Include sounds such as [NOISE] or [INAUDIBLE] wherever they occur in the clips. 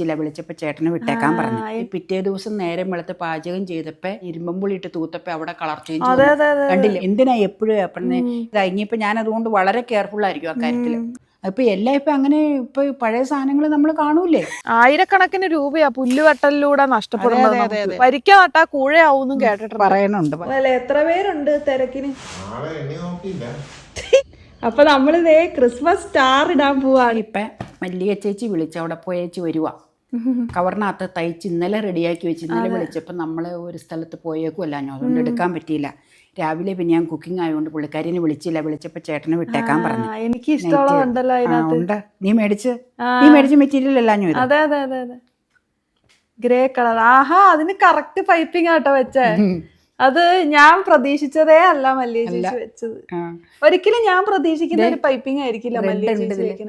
ചില വിളിച്ചപ്പോ ചേട്ടനെ വിട്ടേക്കാൻ പറഞ്ഞു. ഈ പിറ്റേ ദിവസം നേരം വെളുത്ത് പാചകം ചെയ്തപ്പോ ഇരുമ്പുള്ളി ഇട്ട് തൂത്തപ്പോ അവിടെ കളർ ചേഞ്ച് കണ്ടില്ല? എന്തിനാ എപ്പോഴും ഏപ്പറിനെ ഇനിയിപ്പോ ഞാൻ അതുകൊണ്ട് വളരെ കെയർഫുൾ ആയിരിക്കും ആ കാര്യത്തിൽ. അപ്പൊ എല്ലാം ഇപ്പൊ അങ്ങനെ ഇപ്പൊ പഴയ സാധനങ്ങൾ നമ്മൾ കാണൂലേ? ആയിരക്കണക്കിന് രൂപയാ പുല്ലുവെട്ടലിലൂടെ നഷ്ടപ്പെടുന്നത് അതെ, അതെ, കേട്ടിട്ട് പറയണുണ്ട് എത്ര പേരുണ്ട് തിരക്കിന്? നാളെ എണ്ണി നോക്കിയില്ല. അപ്പൊ നമ്മളിതേ ക്രിസ്മസ് സ്റ്റാർ ഇടാൻ പോവാണ്. ഇപ്പൊ മല്ലിക ചേച്ചി വിളിച്ച് അവിടെ പോയേച്ചി വരുവാ. [LAUGHS] കവറിനകത്ത് തയ്ച്ച് ഇന്നലെ റെഡിയാക്കി വെച്ച് ഇന്നലെ വിളിച്ചപ്പോൾ നമ്മൾ ഒരു സ്ഥലത്ത് പോയേക്കുമല്ല ഞാൻ അതുകൊണ്ട് എടുക്കാൻ പറ്റിയില്ല. രാവിലെ പിന്നെ ഞാൻ കുക്കിംഗ് ആയതുകൊണ്ട് പുള്ളിക്കാരിനെ വിളിച്ചില്ല. വിളിച്ചപ്പോൾ ചേട്ടനെ വിട്ടേക്കാൻ പറഞ്ഞു. എനിക്ക് ഉണ്ട്. നീ മേടിച്ച്? നീ മേടിച്ച മെറ്റീരിയൽ അല്ല ഞാൻ അതെ അതെ അതെ അതെ. ഗ്രേ കളർ ആഹാ അതിന് കറക്റ്റ് പൈപ്പിംഗ് ആട്ടോ വെച്ചേ. അത് ഞാൻ പ്രതീക്ഷിച്ചതേ അല്ല മല്ലിയ ചേച്ചി വെച്ചത്. ഒരിക്കലും ഞാൻ പ്രതീക്ഷിക്കുന്ന ഒരു പൈപ്പിംഗ് ആയിരിക്കില്ല മല്ലിയ ചേച്ചി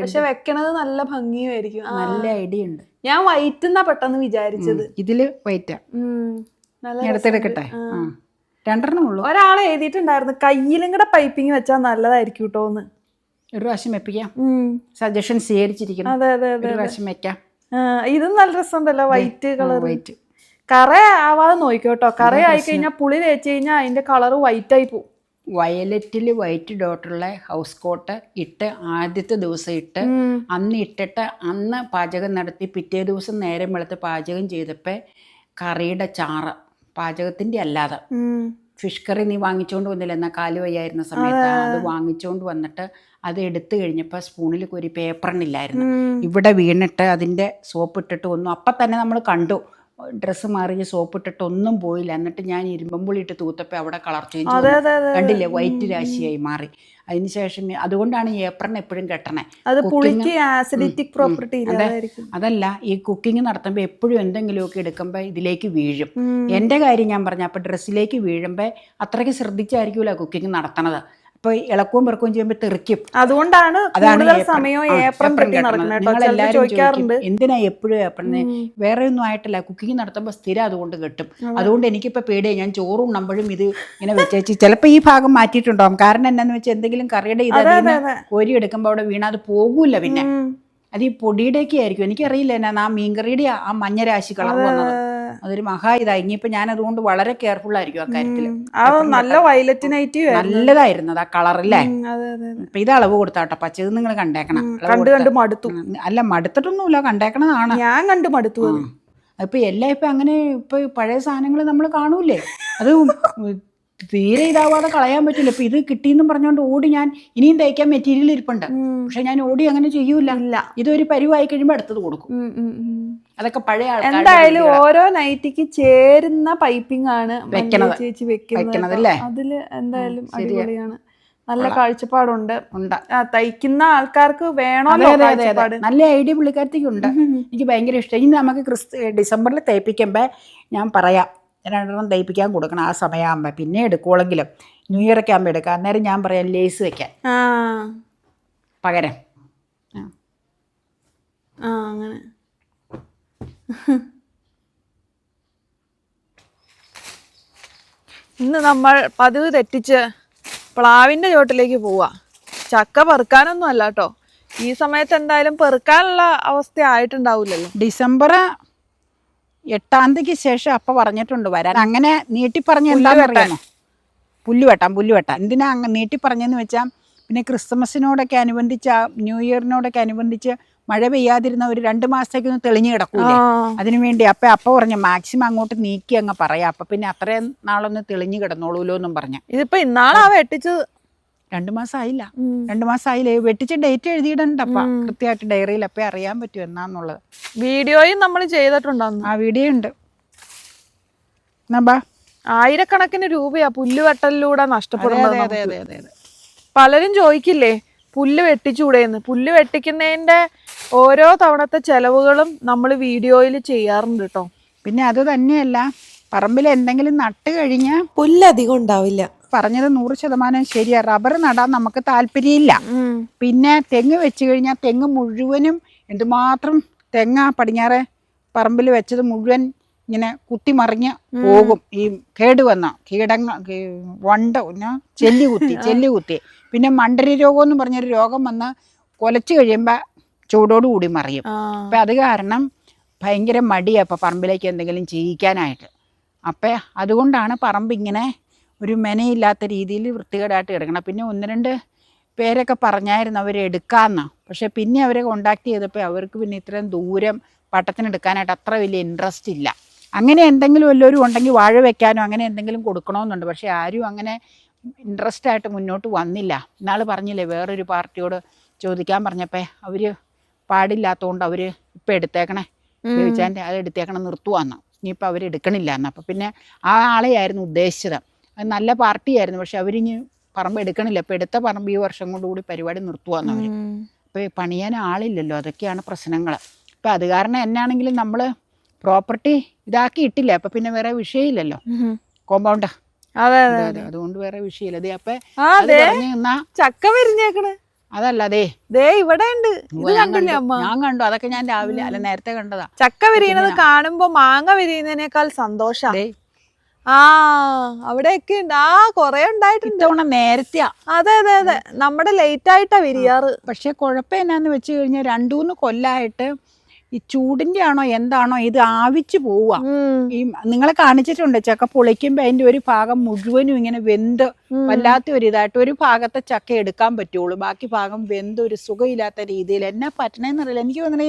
പക്ഷെ വെക്കണത് നല്ല ഭംഗിയുമായിരിക്കും. നല്ല ഐഡിയ ഉണ്ട്. ഞാൻ വൈറ്റ് എന്നാ പെട്ടെന്ന് വിചാരിച്ചത്. ഇതിൽ വൈറ്റാ എടുത്തെടുക്കട്ടെ രണ്ടെണ്ണം ഉള്ളൂ. ഒരാൾ എഴുതിയിട്ടുണ്ടായിരുന്നു കയ്യിലും കൂടെ പൈപ്പിംഗ് വെച്ചാൽ നല്ലതായിരിക്കും കേട്ടോന്ന് ഒരു പ്രാവശ്യം വെപ്പിക്കാം. സജഷൻ സ്വീകരിച്ചിരിക്കണം അതെ അതെ അതെ ഒരു പ്രാവശ്യം വെക്കാം. ഇതും നല്ല രസമുണ്ടല്ലോ വൈറ്റ് കളർ വൈറ്റ് കറ ആവാതെ നോക്കിക്കോട്ടോ കറ ആയി കഴിഞ്ഞാൽ പുളി തേച്ച് കഴിഞ്ഞാൽ അതിന്റെ കളർ വൈറ്റ് ആയി പോകും വയലറ്റിൽ വൈറ്റ് ഡോട്ടുള്ള ഹൗസ് കോട്ട് ഇട്ട് ആദ്യത്തെ ദിവസം ഇട്ട് അന്ന് ഇട്ടിട്ട് അന്ന് പാചകം നടത്തി പിറ്റേ ദിവസം നേരം വെളുത്ത് പാചകം ചെയ്തപ്പോൾ കറിയുടെ ചാറ് പാചകത്തിന്റെ അല്ലാതെ. ഫിഷ് കറി നീ വാങ്ങിച്ചുകൊണ്ട് വന്നില്ല? എന്നാൽ കാൽ വയ്യായിരുന്ന സമയത്ത് അത് വാങ്ങിച്ചുകൊണ്ട് വന്നിട്ട് അത് എടുത്തു കഴിഞ്ഞപ്പോൾ സ്പൂണിൽ ഒരു പേപ്പറിനില്ലായിരുന്നു ഇവിടെ വീണിട്ട് അതിന്റെ സോപ്പ് ഇട്ടിട്ട് വന്നു. അപ്പം തന്നെ നമ്മൾ കണ്ടു. ഡ്രസ്സ് മാറി സോപ്പ് ഇട്ടിട്ട് ഒന്നും പോയില്ല. എന്നിട്ട് ഞാൻ ഇരുമ്പമ്പുളി ഇട്ട് തൂത്തപ്പോൾ അവിടെ കളർ ചേഞ്ച് കണ്ടില്ലേ? വൈറ്റ് രാശിയായി മാറി. അതിനുശേഷം അതുകൊണ്ടാണ് ഈ ഏപ്രൺ എപ്പോഴും കെട്ടണേ. ആസിഡിറ്റിക് പ്രോപ്പർട്ടി അതെ. അതല്ല ഈ കുക്കിംഗ് നടത്തുമ്പോൾ എപ്പോഴും എന്തെങ്കിലുമൊക്കെ എടുക്കുമ്പോൾ ഇതിലേക്ക് വീഴും. എന്റെ കാര്യം ഞാൻ പറഞ്ഞ അപ്പോൾ ഡ്രസ്സിലേക്ക് വീഴുമ്പോൾ അത്രയ്ക്ക് ശ്രദ്ധിച്ചായിരിക്കുമല്ലോ കുക്കിംഗ് നടത്തണത്. അപ്പോൾ ഇളക്കവും പെറുക്കവും ചെയ്യുമ്പോൾ തെറിക്കും. അതുകൊണ്ടാണ് കൂടുതൽ സമയം ഏപ്രം എല്ലാവരും ചോദിക്കാറുണ്ട്. എന്തിനാ എപ്പോഴും ഏപ്രണ് വേറെ ഒന്നും ആയിട്ടില്ല. കുക്കിംഗ് നടത്തുമ്പോൾ സ്ഥിരം അതുകൊണ്ട് കിട്ടും. അതുകൊണ്ട് എനിക്കിപ്പോൾ പേടിയായി ഞാൻ ചോറും ഉണ്ണുമ്പോഴും ഇത് ഇങ്ങനെ വെച്ചേച്ച് ചിലപ്പോൾ ഈ ഭാഗം മാറ്റിയിട്ടുണ്ടാവും കാരണം എന്നാന്ന് വെച്ചാൽ എന്തെങ്കിലും കറിയുടെ ഇത്. കോരി എടുക്കുമ്പോൾ അവിടെ വീണാ അത് പോകൂല പിന്നെ. അത് ഈ പൊടിയുടെയൊക്കെ ആയിരിക്കും. എനിക്കറിയില്ല എന്നാ ആ മീൻകറിയുടെ ആ മഞ്ഞ രാശി കളർ വന്നത്. അതൊരു മഹാ ഇതായി ഇനിയിപ്പോ ഞാൻ അതുകൊണ്ട് വളരെ കെയർഫുൾ ആയിരിക്കും ആ കാര്യത്തിൽ ആ നല്ല വയലറ്റ് നൈറ്റ് നല്ലതായിരുന്നു ആ കളറല്ലേ. ഇപ്പൊ ഇത് അളവ് കൊടുത്താട്ടോ. പച്ചത് നിങ്ങൾ കണ്ടേക്കണം. കണ്ടു കണ്ട് മടുത്തു. അല്ല മടുത്തിട്ടൊന്നുമില്ല. കണ്ടേക്കണതാണ്. ഞാൻ കണ്ടു മടുത്തു അപ്പൊ ഇപ്പൊ എല്ലാം ഇപ്പൊ അങ്ങനെ ഇപ്പൊ പഴയ സാധനങ്ങൾ നമ്മൾ കാണൂലേ അത് തീരെ ഇതാവാതെ കളയാൻ പറ്റില്ല. ഇപ്പൊ ഇത് കിട്ടിയെന്നും പറഞ്ഞുകൊണ്ട് ഓടി ഞാൻ ഇനിയും തയ്ക്കാൻ മെറ്റീരിയൽ ഇരിപ്പുണ്ട്. പക്ഷെ ഞാൻ ഓടി അങ്ങനെ ചെയ്യൂല. ഇതൊരു പരിവായി കഴിയുമ്പോൾ അടുത്തത് കൊടുക്കും. അതൊക്കെ പഴയ എന്തായാലും ഓരോ നൈറ്റിക്ക് ചേരുന്ന പൈപ്പിംഗ് ആണ് വെക്കണത്. ചേച്ചി വെക്കുന്നത്? അതിൽ എന്തായാലും. അടിപൊളിയാണ്. നല്ല കാഴ്ചപ്പാടുണ്ട്. ഉണ്ട്. തയ്ക്കുന്ന ആൾക്കാർക്ക് വേണോ നല്ല ഐഡിയ പുള്ളിക്കാരത്തേക്കുണ്ട് എനിക്ക് ഭയങ്കര ഇഷ്ടം. ഇനി നമുക്ക് ക്രിസ്തു ഡിസംബറിൽ തയ്പ്പിക്കുമ്പോൾ ഞാൻ പറയാം. രണ്ടെണ്ണം തയ്പ്പിക്കാൻ കൊടുക്കണം ആ സമയമാകുമ്പോൾ പിന്നെ എടുക്കുവോളെങ്കിലും. ന്യൂ ഇയറൊക്കെ ആകുമ്പോൾ എടുക്കാം. അന്നേരം ഞാൻ പറയാം ലേസ് വെക്കാൻ. പകരം. ആ. അങ്ങനെ. ഇന്ന് നമ്മൾ പതിവ് തെറ്റിച്ച് പ്ലാവിന്റെ ചോട്ടിലേക്ക് പോവാ. ചക്ക പെറുക്കാനൊന്നും അല്ല കേട്ടോ ഈ സമയത്ത് എന്തായാലും പെറുക്കാനുള്ള അവസ്ഥ ആയിട്ടുണ്ടാവില്ലല്ലോ ഡിസംബർ എട്ടാം തീയതിക്ക് ശേഷം അപ്പ പറഞ്ഞിട്ടുണ്ട് വരാൻ. അങ്ങനെ നീട്ടി പറഞ്ഞ എന്താണെന്ന് അറിയാമോ? പുല്ല് വെട്ടാം പുല്ല് എന്തിനാ അങ്ങ് നീട്ടി പറഞ്ഞെന്ന് വെച്ചാൽ പിന്നെ ക്രിസ്മസിനോടൊക്കെ അനുബന്ധിച്ച് ആ ന്യൂ ഇയറിനോടൊക്കെ അനുബന്ധിച്ച് മഴ പെയ്യാതിരുന്ന ഒരു രണ്ട് മാസത്തേക്ക് ഒന്ന് തെളിഞ്ഞു കിടക്കൂലേ? അതിനു വേണ്ടി അപ്പൊ അപ്പ പറഞ്ഞു മാക്സിമം അങ്ങോട്ട് നീക്കി അങ്ങ് പറയാം. അപ്പൊ പിന്നെ അത്രയും നാളൊന്ന് തെളിഞ്ഞു കിടന്നോളൂലോ എന്നും പറഞ്ഞു. ഇതിപ്പോ ഇന്നാളാ വെട്ടിച്ചത് രണ്ടു മാസമായില്ല രണ്ടു മാസമായില്ലേ വെട്ടിച്ച് ഡേറ്റ് എഴുതിയിടണ്ടപ്പ കൃത്യമായിട്ട് ഡയറിയിൽ അപ്പേ അറിയാൻ പറ്റും എന്നാന്നുള്ളത്. വീഡിയോയും നമ്മൾ ചെയ്തിട്ടുണ്ടായിരുന്നു. ആ വീഡിയോ ഉണ്ട്. എന്നാ ആയിരക്കണക്കിന് രൂപയാ പുല്ലുവെട്ടലിലൂടെ നഷ്ടപ്പെടുന്നത് അതെ അതെ അതെ അതെ പലരും ചോദിക്കില്ലേ പുല്ല് വെട്ടിച്ചൂടെയെന്ന് പുല്ല് വെട്ടിക്കുന്നതിന്റെ ഓരോ തവണത്തെ ചെലവുകളും നമ്മൾ വീഡിയോയിൽ ചെയ്യാറുണ്ട് കേട്ടോ പിന്നെ അത് തന്നെയല്ല പറമ്പിൽ എന്തെങ്കിലും നട്ട് കഴിഞ്ഞാൽ പുല്ല് അധികം ഉണ്ടാവില്ല. പറഞ്ഞത് നൂറ് ശതമാനം ശരിയാ. റബ്ബർ നടാൻ നമുക്ക് താല്പര്യമില്ല. പിന്നെ തെങ്ങ് വെച്ച് കഴിഞ്ഞാൽ തെങ്ങ് മുഴുവനും എന്തുമാത്രം തെങ്ങ പടിഞ്ഞാറെ പറമ്പിൽ വെച്ചത് മുഴുവൻ ഇങ്ങനെ കുത്തി മറിഞ്ഞ് പോകും. ഈ കേട് വന്ന. കീടങ്ങൾ വണ്ട ചെല്ലി കുത്തി ചെല്ലി കുത്തി. പിന്നെ മണ്ടരി രോഗം എന്ന് പറഞ്ഞൊരു രോഗം വന്ന് കൊലച്ച് കഴിയുമ്പോൾ ചൂടോടുകൂടി മറിയും. അപ്പം അത് കാരണം ഭയങ്കര മടിയാണ് അപ്പം പറമ്പിലേക്ക് എന്തെങ്കിലും ചെയ്യിക്കാനായിട്ട് അപ്പം അതുകൊണ്ടാണ് പറമ്പ് ഇങ്ങനെ ഒരു മെനയില്ലാത്ത രീതിയിൽ വൃത്തികേടായിട്ട് കിടക്കണം. പിന്നെ ഒന്ന് രണ്ട് പേരൊക്കെ പറഞ്ഞായിരുന്നു അവർ എടുക്കാമെന്ന് പക്ഷേ പിന്നെ അവരെ കോണ്ടാക്ട് ചെയ്തപ്പോൾ അവർക്ക് പിന്നെ ഇത്രയും ദൂരം പട്ടത്തിന് എടുക്കാനായിട്ട് അത്ര വലിയ ഇൻട്രസ്റ്റ് ഇല്ല. അങ്ങനെ എന്തെങ്കിലും വല്ലവരും ഉണ്ടെങ്കിൽ വാഴ വെക്കാനോ അങ്ങനെ എന്തെങ്കിലും കൊടുക്കണമെന്നുണ്ട് പക്ഷേ ആരും അങ്ങനെ ഇൻട്രസ്റ്റ് ആയിട്ട് മുന്നോട്ട് വന്നില്ല. ഇന്നാൾ പറഞ്ഞില്ലേ വേറൊരു പാർട്ടിയോട് ചോദിക്കാൻ പറഞ്ഞപ്പോൾ അവർ പാടില്ലാത്തതുകൊണ്ട് അവർ ഇപ്പം എടുത്തേക്കണേ. ചോദിച്ചാൽ അത് എടുത്തേക്കണം നിർത്തുവാന്ന്. ഇനിയിപ്പോൾ അവർ എടുക്കണില്ല എന്ന് അപ്പം പിന്നെ ആ ആളെയായിരുന്നു ഉദ്ദേശിച്ചത്. അത് നല്ല പാർട്ടിയായിരുന്നു. പക്ഷെ അവരിനി പറമ്പ് എടുക്കണില്ല. ഇപ്പൊ എടുത്ത പറമ്പ് ഈ വർഷം കൊണ്ടുകൂടി പരിപാടി നിർത്തുവാന്ന് അവർ ഉം. അപ്പോൾ പണിയാൻ ആളില്ലല്ലോ. അതൊക്കെയാണ് പ്രശ്നങ്ങൾ അപ്പോൾ അത് കാരണം എന്നാണെങ്കിലും നമ്മൾ പ്രോപ്പർട്ടി ഇതാക്കി ഇട്ടില്ല. അപ്പോൾ പിന്നെ വേറെ വിഷയമില്ലല്ലോ. കോമ്പൗണ്ട് കോമ്പൗണ്ടാ. അതെ അതെ അതെ അതുകൊണ്ട് വേറെ വിഷയമില്ല. അതെ അപ്പം ചക്ക വിരിഞ്ഞേക്കണ്. അതല്ല അതെ ദേ ഇവിടെ ഉണ്ട്. ഇത് കണ്ടില്ലേ അമ്മ? ഞാൻ കണ്ടു. അതൊക്കെ ഞാൻ രാവിലെ അല്ല നേരത്തെ കണ്ടതാ. ചക്ക വിരിയുന്നത് കാണുമ്പോ മാങ്ങ വിരിയുന്നതിനേക്കാൾ സന്തോഷം. ആ അവിടെയൊക്കെ ഉണ്ട് ആ കൊറേ ഉണ്ടായിട്ടുണ്ട്. ഇത്തവണ നേരത്തെയാ. അതെ അതെ അതെ. നമ്മുടെ ലേറ്റ് ആയിട്ടാ വിരിയാറ്. പക്ഷെ കുഴപ്പം എന്നാന്ന് വെച്ച് കഴിഞ്ഞാൽ രണ്ടു മൂന്ന് കൊല്ലമായിട്ട് ഈ ചൂടിന്റെ ആണോ എന്താണോ ഇത് ആവിച്ചു പോവുക. ഈ നിങ്ങളെ കാണിച്ചിട്ടുണ്ട് ചക്ക പൊളിക്കുമ്പോ അതിന്റെ ഒരു ഭാഗം മുഴുവനും ഇങ്ങനെ വെന്ത്. വല്ലാത്ത ഒരു ഇതായിട്ട് ഒരു ഭാഗത്തെ ചക്ക എടുക്കാൻ പറ്റുള്ളൂ. ബാക്കി ഭാഗം വെന്ത് ഒരു സുഖമില്ലാത്ത രീതിയിൽ. എന്നാ പറ്റണേന്നറിയില്ല എനിക്ക് തോന്നണേ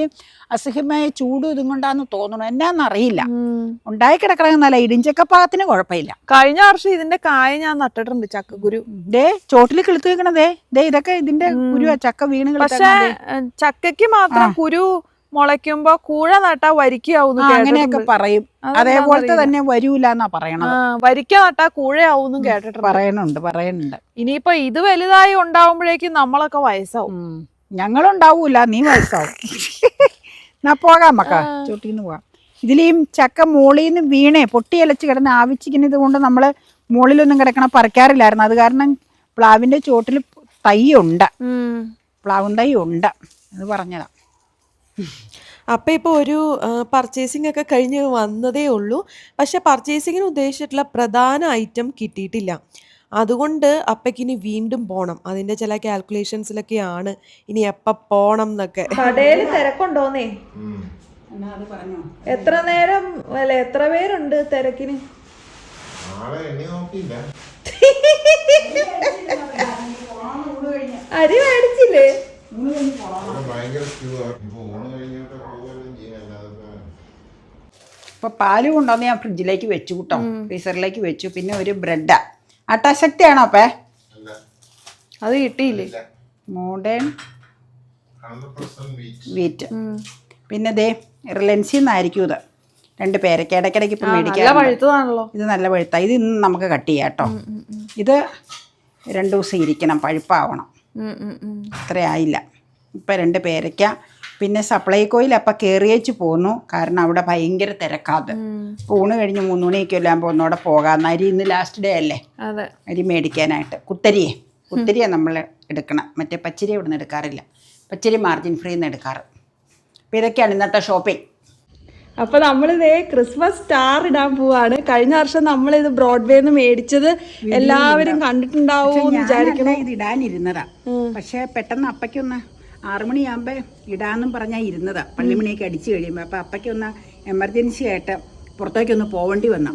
അസഹ്യമായ ചൂട് ഇതും കൊണ്ടാന്ന് തോന്നണു. എന്നാന്നറിയില്ല ഉണ്ടായി കിടക്കണ നല്ല ഇടിഞ്ചക്ക പാകത്തിന് കുഴപ്പമില്ല. കഴിഞ്ഞ വർഷം ഇതിന്റെ കായ ഞാൻ നട്ടിട്ടുണ്ട് ചക്ക ഗുരു ദേ ചോട്ടിൽ കിളുത്ത് വെക്കണതേ ദേ ഇതൊക്കെ ഇതിന്റെ ഗുരുവാ ചക്ക വീണ് പക്ഷെ ചക്കയ്ക്ക് മാത്രം കുരു മുളയ്ക്കുമ്പോ കൂഴ നട്ടാ വരിക്കാവും അങ്ങനെയൊക്കെ പറയും. അതേപോലത്തെ തന്നെ വരൂല എന്നാ പറയണത്. വരിക്ക നട്ടാ കൂഴയാവും കേട്ടിട്ടുണ്ട്. പറയണുണ്ട് പറയണുണ്ട്. ഇനിയിപ്പൊ ഇത് വലുതായി ഉണ്ടാവുമ്പോഴേക്കും നമ്മളൊക്കെ വയസ്സാവും. ഞങ്ങളുണ്ടാവൂല നീ വയസ്സാവും. [LAUGHS] എന്നാ പോകാം മക്ക ചോട്ടിന്ന് പോവാം ഇതിലേയും ചക്ക മോളിൽ നിന്ന് വീണേ പൊട്ടിയലച്ച് കിടന്ന് ആവിച്ചിരിക്കുന്നത് കൊണ്ട് നമ്മൾ മുകളിലൊന്നും കിടക്കണ പറിക്കാറില്ലായിരുന്നു. അത് കാരണം പ്ലാവിന്റെ ചോട്ടിൽ തൈ ഉണ്ട്. പ്ലാവും തൈ ഉണ്ട് അത് പറഞ്ഞതാ. അപ്പം ഇപ്പോൾ ഒരു പർച്ചേസിംഗ് ഒക്കെ കഴിഞ്ഞ് വന്നതേ ഉള്ളൂ. പക്ഷെ പർച്ചേസിങ്ങിന് ഉദ്ദേശിച്ചിട്ടുള്ള പ്രധാന ഐറ്റം കിട്ടിയിട്ടില്ല. അതുകൊണ്ട് അപ്പയ്ക്കിനി വീണ്ടും പോണം. അതിന്റെ ചില കാൽക്കുലേഷൻസിലൊക്കെയാണ് ഇനി എപ്പം പോകണം എന്നൊക്കെ. കടയിൽ തിരക്കുണ്ടോന്നേ? എന്നാ അത് പറഞ്ഞോ. എത്ര നേരം അല്ല എത്ര പേരുണ്ട് തിരക്കിന്? ആളെ എണ്ണി നോക്കിയില്ല. അരി മേടിച്ചില്ലേ? ഇവിടെ ഭയങ്കര ക്യൂ ഇപ്പൊ ഊണ് കഴിഞ്ഞിട്ട് പോകുകയും ചെയ്യാം അല്ലാതെ ഇപ്പൊ പാൽ കൊണ്ടുവന്ന് ഞാൻ ഫ്രിഡ്ജിലേക്ക് വെച്ചു കൂട്ടോ. ഫ്രീസറിലേക്ക് വെച്ചു. പിന്നെ ഒരു ബ്രെഡാ. അട്ടാശക്തിയാണോ അപ്പേ? അത് കിട്ടിയില്ലേ? മോഡേൺ വീറ്റ് വീറ്റ് പിന്നെ ദേ റിലയൻസിൽ നിന്നായിരിക്കും ഇത്. രണ്ട് പേരൊക്കെ ഇടയ്ക്കിടയ്ക്ക് ഇപ്പം മേടിക്കാം ഇത് നല്ല പഴുത്ത. ഇത് ഇന്ന് നമുക്ക് കട്ട് ചെയ്യാം കേട്ടോ. ഇത് രണ്ട് ദിവസം ഇരിക്കണം. പഴുപ്പാവണം. ആയില്ല. ഇപ്പം രണ്ട് പേരയ്ക്ക പിന്നെ സപ്ലൈകോയിൽ അപ്പം കയറിയേച്ച് പോന്നു. കാരണം അവിടെ ഭയങ്കര തിരക്കാത് ഊണ് കഴിഞ്ഞ് മൂന്ന് മണിയൊക്കെ എല്ലാം പോകുന്നവിടെ പോകാം. അരി ഇന്ന് ലാസ്റ്റ് ഡേ അല്ലേ? അതെ. അരി മേടിക്കാനായിട്ട്. കുത്തരിയെ. കുത്തരിയെ നമ്മൾ എടുക്കണം. മറ്റേ പച്ചരി ഇവിടെ നിന്ന് എടുക്കാറില്ല. പച്ചരി മാർജിൻ ഫ്രീ നിന്ന് എടുക്കാറ്. അപ്പോൾ ഇതൊക്കെയാണ് ഇന്നത്തെ ഷോപ്പിംഗ് അപ്പൊ നമ്മളിതേ ക്രിസ്മസ് സ്റ്റാർ ഇടാൻ പോവാണ്. കഴിഞ്ഞ വർഷം നമ്മളിത് ബ്രോഡ്വേന്ന് മേടിച്ചത് എല്ലാവരും കണ്ടിട്ടുണ്ടാവും എന്ന് വിചാരിക്കണം ഇത് ഇടാനിരുന്നതാ. പക്ഷെ പെട്ടെന്ന് അപ്പയ്ക്കൊന്ന് ആറുമണിയാകുമ്പോൾ ഇടാന്നും പറഞ്ഞാൽ ഇരുന്നതാ. പള്ളിമണിയൊക്കെ അടിച്ചു കഴിയുമ്പോൾ അപ്പം അപ്പയ്ക്കൊന്ന് എമർജൻസി ആയിട്ട് പുറത്തേക്കൊന്ന് പോവേണ്ടി വന്നു.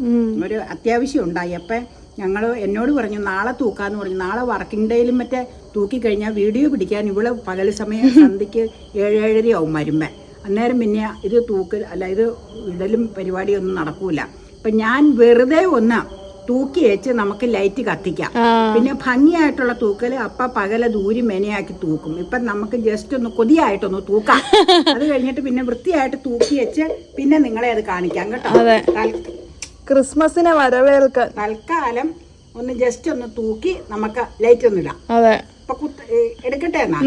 ഒരു അത്യാവശ്യം ഉണ്ടായി. അപ്പം ഞങ്ങൾ എന്നോട് പറഞ്ഞു നാളെ തൂക്കാന്ന് പറഞ്ഞു. നാളെ വർക്കിംഗ് ഡേയിലും മറ്റേ തൂക്കി കഴിഞ്ഞാൽ വീഡിയോ പിടിക്കാൻ ഇവിടെ പകൽ സമയം [LAUGHS] സന്ധിക്ക് ഏഴേഴര ആവും വരുമ്പേ. അന്നേരം പിന്നെ ഇത് തൂക്കൽ അല്ല ഇത് ഇടലും പരിപാടിയൊന്നും നടക്കൂല. അപ്പം ഞാൻ വെറുതെ ഒന്ന് തൂക്കി വെച്ച് നമുക്ക് ലൈറ്റ് കത്തിക്കാം. പിന്നെ ഭംഗിയായിട്ടുള്ള തൂക്കൽ അപ്പ പകല ദൂരി മെനയാക്കി തൂക്കും. ഇപ്പം നമുക്ക് ജസ്റ്റ് ഒന്ന് കൊതിയായിട്ടൊന്ന് തൂക്കാം. [LAUGHS] അത് കഴിഞ്ഞിട്ട് പിന്നെ വൃത്തിയായിട്ട് തൂക്കി വെച്ച് പിന്നെ നിങ്ങളെ അത് കാണിക്കാം കേട്ടോ. ക്രിസ്മസിനെ വരവേൽക്കാൻ തൽക്കാലം ഒന്ന് ജസ്റ്റ് ഒന്ന് തൂക്കി നമുക്ക് ലൈറ്റ് ഒന്ന് ഇടാം. അതെ. കുത്ത് എടുക്കട്ടെ എന്നാ?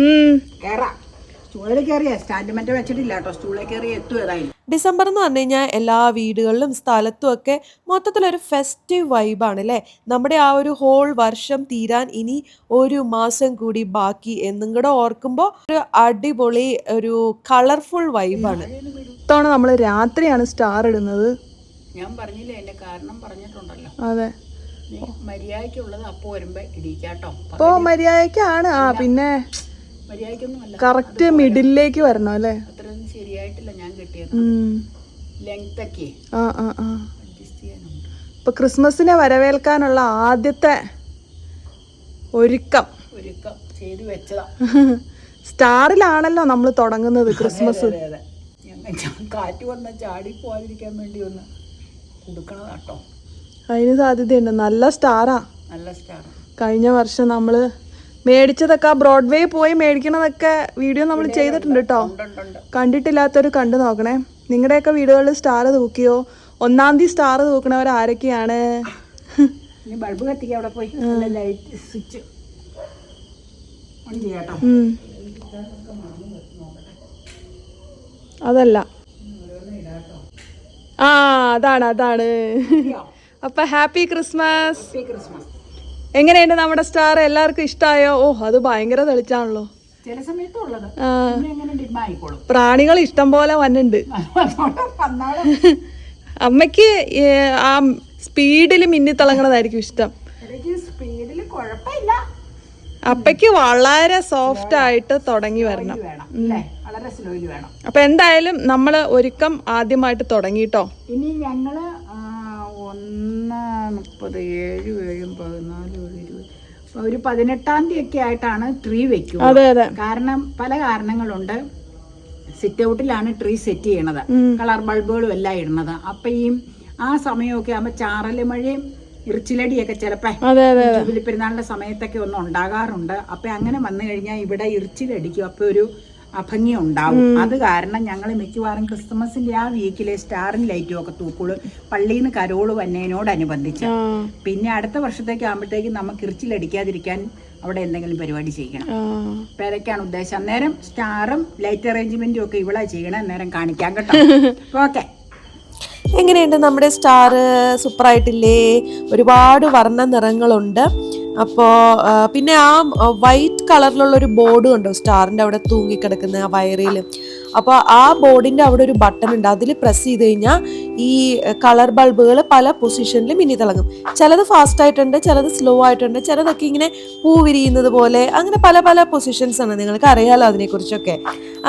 കേറാം. സ്റ്റൂളിൽ കയറിയ സ്റ്റാൻഡ് മറ്റേ വെച്ചിട്ടില്ല കേട്ടോ. സ്റ്റൂളിൽ കയറി എത്തും ഏതായാലും. ഡിസംബർ എന്ന് പറഞ്ഞു കഴിഞ്ഞാൽ എല്ലാ വീടുകളിലും സ്ഥലത്തും ഒക്കെ മൊത്തത്തിലൊരു ഫെസ്റ്റീവ് വൈബാണ് അല്ലേ നമ്മുടെ ആ ഒരു ഹോൾ വർഷം തീരാൻ ഇനി ഒരു മാസം കൂടി ബാക്കി എന്നും കൂടെ ഓർക്കുമ്പോൾ ഒരു അടിപൊളി ഒരു കളർഫുൾ വൈബാണ് ഇത്തവണ നമ്മൾ രാത്രിയാണ് സ്റ്റാർ ഇടുന്നത്. ഞാൻ പറഞ്ഞില്ലേ എന്റെ കാരണം പറഞ്ഞിട്ടുണ്ടല്ലോ. അതെ. മര്യാദയ്ക്കുള്ളത് അപ്പൊ വരുമ്പോ ഇടിക്കാട്ടോ അപ്പോ മര്യാദക്കാണ് ആ പിന്നെ മര്യാദയ്ക്കൊന്നും അല്ല കറക്റ്റ് മിഡിലേക്ക് വരണം അല്ലേ? അത്രയൊന്നും ശരിയായിട്ടില്ല ഞാൻ കിട്ടിയത്. ലെങ്ത് ഒക്കെ. ആ ആ ആ. ഇപ്പൊ ക്രിസ്മസിനെ വരവേൽക്കാനുള്ള ആദ്യത്തെ ഒരുക്കം. ഒരുക്കം ചെയ്തു വെച്ചതാ. സ്റ്റാറിലാണല്ലോ നമ്മൾ തുടങ്ങുന്നത് ക്രിസ്മസ്. കാറ്റ് വന്ന ചാടി പോകാതിരിക്കാൻ വേണ്ടി ഒന്ന് കൊടുക്കണതാട്ടോ. അതിന് സാധ്യതയുണ്ട്. നല്ല സ്റ്റാറാ. നല്ല സ്റ്റാർ കഴിഞ്ഞ വർഷം നമ്മൾ മേടിച്ചതൊക്കെ ബ്രോഡ്വേ പോയി മേടിക്കണതൊക്കെ വീഡിയോ നമ്മൾ ചെയ്തിട്ടുണ്ട് കേട്ടോ കണ്ടിട്ടില്ലാത്തൊരു കണ്ടിട്ടില്ലാത്തവർ കണ്ടു നോക്കണേ. നിങ്ങളുടെയൊക്കെ വീടുകളിൽ സ്റ്റാർ തൂക്കിയോ? ഒന്നാം തീയതി സ്റ്റാർ തൂക്കണവർ ആരൊക്കെയാണ്? ബൾബ് കത്തിക്കുക അവിടെ പോയി. Light switch. അതല്ല. ആ അതാണ് അതാണ്. അപ്പൊ ഹാപ്പി ക്രിസ്മസ് ഹാപ്പി ക്രിസ്മസ് എങ്ങനെയുണ്ട് നമ്മുടെ സ്റ്റാർ എല്ലാവർക്കും ഇഷ്ടമായോ ഓ അത് ഭയങ്കര തെളിച്ചാണല്ലോ. ചില സമയത്തുള്ളത് പ്രാണികൾ ഇഷ്ടം പോലെ വന്നിണ്ട്. അമ്മയ്ക്ക് [LAUGHS] അമ്മയ്ക്ക് ആ സ്പീഡിൽ മിന്നിത്തിളങ്ങണതായിരിക്കും ഇഷ്ടം. അപ്പയ്ക്ക് വളരെ സോഫ്റ്റ് ആയിട്ട് തുടങ്ങി വരണം. അപ്പൊ എന്തായാലും നമ്മൾ ഒരുക്കം ആദ്യമായിട്ട് തുടങ്ങിട്ടോ? ഇനി ഞങ്ങൾ ഒന്ന് മുപ്പത് ഏഴ് ഏഴും പതിനാല് ഒരു പതിനെട്ടാം തീയതി ഒക്കെ ആയിട്ടാണ് ട്രീ വെക്കുക കാരണം പല കാരണങ്ങളുണ്ട്. സിറ്റ് ഔട്ടിലാണ് ട്രീ സെറ്റ് ചെയ്യണത്. കളർ ബൾബുകളും എല്ലാം ഇടുന്നത്. അപ്പൊ ഈ ആ സമയമൊക്കെ ആകുമ്പോൾ ചാറൽ മഴയും ഇറിച്ചിലടിയൊക്കെ ചിലപ്പോ പെരുന്നാളിന്റെ സമയത്തൊക്കെ ഒന്നും ഉണ്ടാകാറുണ്ട്. അപ്പൊ അങ്ങനെ വന്നു കഴിഞ്ഞാൽ ഇവിടെ ഇറിച്ചിലടിക്കും. അപ്പൊ ഒരു അഭംഗി ഉണ്ടാവും അത് കാരണം ഞങ്ങൾ മിക്കവാറും ക്രിസ്മസിന്റെ ആ വീക്കിലെ സ്റ്റാറും ലൈറ്റും ഒക്കെ തൂക്കുള്ളൂ. പള്ളിയിൽ നിന്ന് കരോൾ വന്നതിനോടനുബന്ധിച്ച് പിന്നെ അടുത്ത വർഷത്തേക്ക് ആകുമ്പോഴത്തേക്കും നമുക്ക് ഇറിച്ചിലടിക്കാതിരിക്കാൻ അവിടെ എന്തെങ്കിലും പരിപാടി ചെയ്യണം. അപ്പൊ ഏതൊക്കെയാണ് ഉദ്ദേശം. അന്നേരം സ്റ്റാറും ലൈറ്റ് അറേഞ്ച്മെന്റും ഒക്കെ ഇവിടെ ചെയ്യണം. അന്നേരം കാണിക്കാൻ കേട്ടോ. [LAUGHS] ഓക്കെ. എങ്ങനെയുണ്ട് നമ്മുടെ സ്റ്റാർ സൂപ്പറായിട്ടില്ലേ? ഒരുപാട് വർണ നിറങ്ങളുണ്ട് അപ്പോൾ പിന്നെ ആ വൈറ്റ് കളറിലുള്ള ഒരു ബോർഡ് കണ്ടോ? സ്റ്റാറിന്റെ അവിടെ തൂങ്ങിക്കിടക്കുന്ന ആ വയറിൽ അപ്പോൾ ആ ബോർഡിന്റെ അവിടെ ഒരു ബട്ടൺ ഉണ്ട്. അതിൽ പ്രസ് ചെയ്ത് കഴിഞ്ഞാൽ ഈ കളർ ബൾബുകൾ പല പൊസിഷനിൽ മിന്നി തിളങ്ങും. ചിലത് ഫാസ്റ്റ് ആയിട്ടുണ്ട് ചിലത് സ്ലോ ആയിട്ടുണ്ട് ചിലതൊക്കെ ഇങ്ങനെ പൂ വിരിയുന്നത് പോലെ അങ്ങനെ പല പല പൊസിഷൻസ് ആണ്. നിങ്ങൾക്ക് അറിയാലോ അതിനെക്കുറിച്ചൊക്കെ.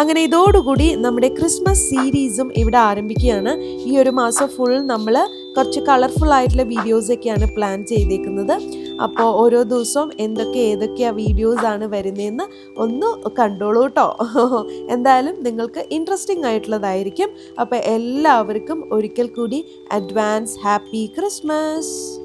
അങ്ങനെ ഇതോടുകൂടി നമ്മുടെ ക്രിസ്മസ് സീരീസും ഇവിടെ ആരംഭിക്കുകയാണ്. ഈ ഒരു മാസം ഫുൾ നമ്മൾ കുറച്ച് കളർഫുൾ ആയിട്ടുള്ള വീഡിയോസൊക്കെയാണ് പ്ലാൻ ചെയ്തേക്കുന്നത്. അപ്പോൾ ഓരോ ദിവസവും എന്തൊക്കെ ഏതൊക്കെയാ വീഡിയോസ് ആണ് വരുന്നതെന്ന് ഒന്ന് കണ്ടോളൂ കേട്ടോ എന്തായാലും നിങ്ങൾക്ക് ഇൻട്രസ്റ്റിംഗ് ആയിട്ടുള്ളതായിരിക്കും. അപ്പോൾ എല്ലാവർക്കും ഒരിക്കൽ കൂടി അഡ്വാൻസ് ഹാപ്പി ക്രിസ്മസ്